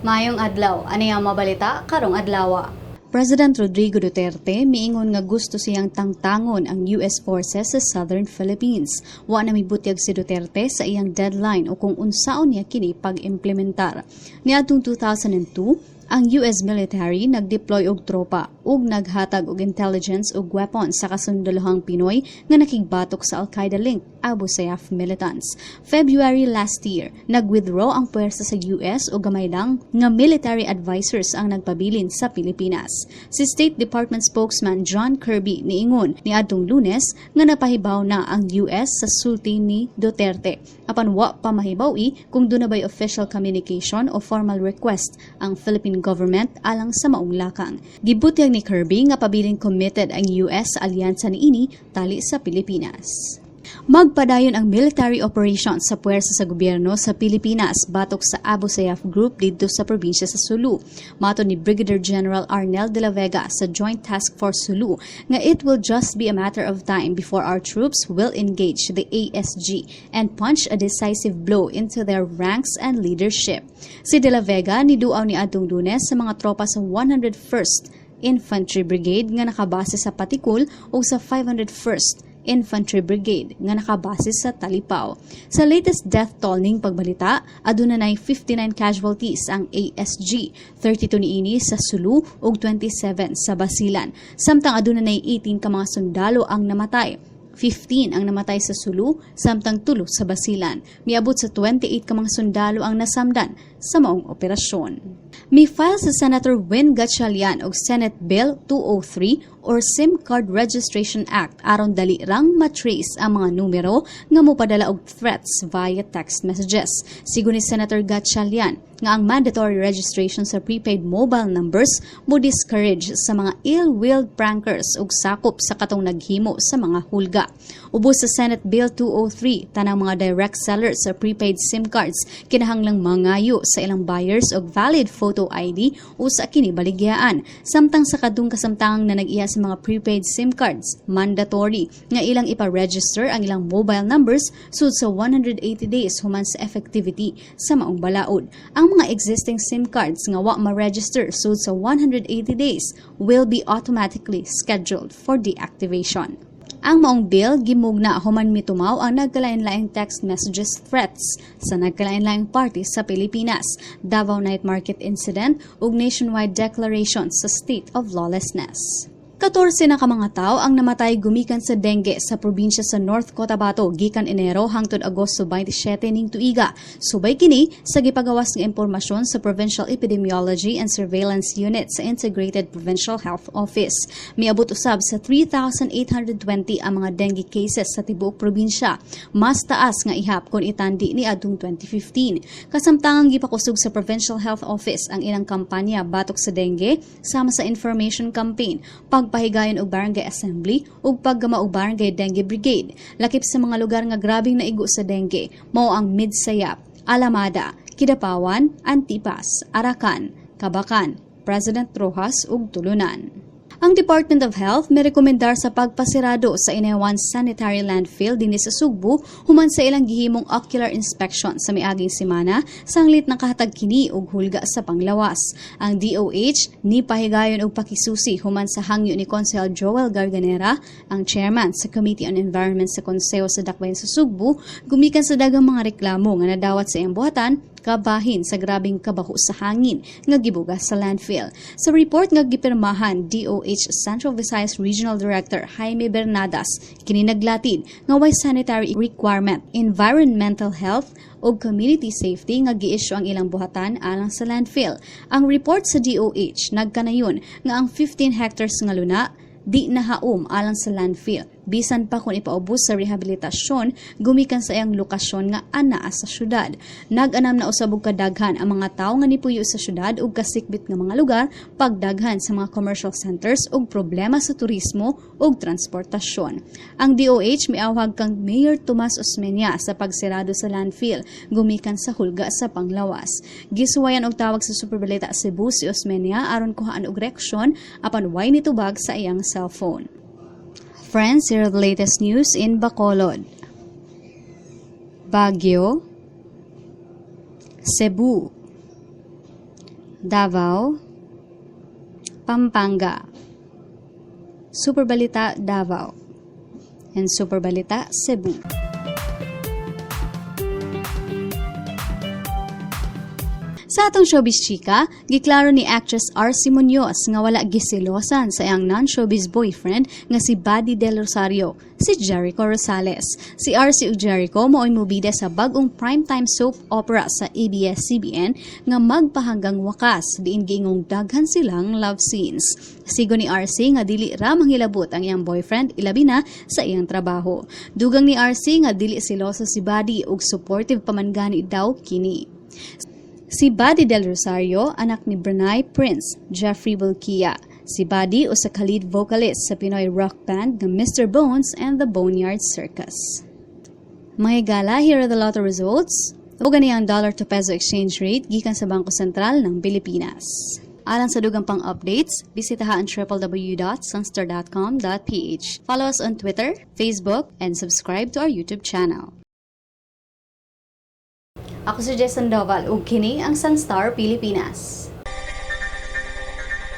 Mayong adlaw, ani ang mabalita karong adlawa. President Rodrigo Duterte miingon nga gusto siyang tangtangon ang US forces sa Southern Philippines. Wa na mibutyag si Duterte sa iyang deadline o kung unsaon niya kini pag-implementar. Niadtong 2002, ang US military nagdeploy og tropa ug naghatag og intelligence ug weapons sa kasundalohang Pinoy nga nakigbatok sa Al-Qaeda link Abu Sayyaf militants. February last year, nag-withdraw ang puwersa sa US o gamay lang nga military advisors ang nagpabilin sa Pilipinas. Si State Department spokesman John Kirby niingon ni adtong Lunes nga napahibaw na ang US sa sulti ni Duterte apan wa pa mahibaw-i kung doon na ba'y official communication o formal request ang Philippine government alang sa maong lakang. Gibutyag ni Kirby nga pabiling committed ang US sa alyansa niini tali sa Pilipinas. Magpadayon ang military operations sa puwersa sa gobyerno sa Pilipinas batok sa Abu Sayyaf Group dito sa probinsya sa Sulu. Mato ni Brigadier General Arnel de la Vega sa Joint Task Force Sulu nga it will just be a matter of time before our troops will engage the ASG and punch a decisive blow into their ranks and leadership. Si de la Vega niduaw ni adtong Lunes sa mga tropa sa 101st Infantry Brigade nga nakabase sa Patikul o sa 501st Infantry Brigade nga nakabase sa Talipaw. Sa latest death toll ning pagbalita, aduna nay 59 casualties ang ASG, 32 niini sa Sulu ug 27 sa Basilan. Samtang aduna nay 18 ka mga sundalo ang namatay. 15 ang namatay sa Sulu, samtang tulo sa Basilan. Miabot sa 28 ka mga sundalo ang nasamdan sa maong operasyon. Mi-file sa Senator Win Gatchalian og Senate Bill 203 or SIM Card Registration Act aron dali rang matrace ang mga numero nga mopadala og threats via text messages. Sigon ni Senator Gatchalian nga ang mandatory registration sa prepaid mobile numbers mo discourage sa mga ill-willed prankers ug sakop sa katong naghimo sa mga hulga. Ubos sa Senate Bill 203, tanang mga direct sellers sa prepaid SIM cards kinahanglang mangayo sa ilang buyers og valid photo ID o sa kini baligyaan. Samtang sa kadung kasamtangang na nag-iya sa mga prepaid SIM cards, mandatory nga ilang ipa-register ang ilang mobile numbers sud sa 180 days human sa effectivity sa maong balaod. Ang mga existing SIM cards nga wa ma-register sud sa 180 days will be automatically scheduled for deactivation. Ang maong bill gimugna human mitumaw ang nagkalain-laing text messages threats sa nagkalain-laing parties sa Pilipinas, Davao Night Market Incident ug nationwide declaration sa state of lawlessness. 14 na mga tao ang namatay gumikan sa dengue sa probinsya sa North Cotabato gikan Enero hangtod Agosto 27 ning tuiga. Subay kini sa gipagawas nga impormasyon sa Provincial Epidemiology and Surveillance Unit sa Integrated Provincial Health Office. Miabot usab sa 3,820 ang mga dengue cases sa tibuok probinsya. Mas taas nga ihap kon itandi ni adtong 2015. Kasamtangang gipakusog sa Provincial Health Office ang ilang kampanya batok sa dengue sama sa information campaign pagpahigayon og barangay assembly ug paggama og barangay dengue brigade. Lakip sa mga lugar nga grabing naigo sa dengue mao ang Midsayap, Alamada, Kidapawan, Antipas, Arakan, Kabakan, President Rojas ug Tulunan. Ang Department of Health may rekomendar sa pagpasirado sa Inewan Sanitary Landfill din sa Sugbo human sa ilang gihimong ocular inspection sa miaging semana sanglit nakahatag kini og hulga sa panglawas. Ang DOH ni pahigayon og pakisusi human sa hangyo ni Konsehal Joel Garganera, ang chairman sa Committee on Environment sa Konseho sa Dakbayan sa Sugbo, gumikan sa dagang mga reklamo nga nadawat sa iyang buhatan kabahin sa grabing kabaho sa hangin nga gibuga sa landfill. Sa report nga gipirmahan DOH Central Visayas Regional Director Jaime Bernadas kini naglatid nga way sanitary requirement, environmental health ug community safety nga giisyu ang ilang buhatan alang sa landfill. Ang report sa DOH nagkanayon nga ang 15 hectares nga luna di nahaom alang sa landfill bisan pa kung ipaubos sa rehabilitasyon gumikan sa iyang lokasyon nga anaa sa syudad. Nag-anam na usabog kadaghan ang mga tawo nga nipuyo sa syudad ug kasikbit nga mga lugar pagdaghan sa mga commercial centers ug problema sa turismo ug transportasyon. Ang DOH miawhag kang Mayor Tomas Osmeña sa pagsirado sa landfill gumikan sa hulga sa panglawas. Gisuwayan og tawag sa Superbaleta Cebu si Osmeña aron kuhaan og reaksyon apan way nitubag sa iyang cellphone. Friends, the latest news in Bacolod. Baguio, Cebu, Davao, Pampanga, Super Balita Davao, and Super Balita Cebu. Sa atong showbiz chika, giklaro ni actress RC Munoz nga wala gisilosan sa iyang non-showbiz boyfriend nga si Buddy Del Rosario, si Jericho Rosales. Si RC ug Jericho mao'y mubida sa bagong primetime soap opera sa ABS-CBN nga magpahanggang wakas diin giingong daghan silang love scenes. Sigo ni RC nga dili ra manghilabot ang iyang boyfriend ilabi na sa iyang trabaho. Dugang ni RC nga dili siloso si Buddy ug supportive pamangani daw kini. Si Buddy Del Rosario, anak ni Brunei Prince, Jeffrey Bulkia. Si Buddy o sa lead vocalist sa Pinoy rock band ng Mr. Bones and the Boneyard Circus. Mga gala, here are the lotto results. O gani ang dollar to peso exchange rate gikan sa Bangko Sentral ng Pilipinas. Alang sa dugang pang updates, bisitahan www.sunstar.com.ph. Follow us on Twitter, Facebook, and subscribe to our YouTube channel. Ako si Jess Sandoval ug kini ang Sunstar Pilipinas.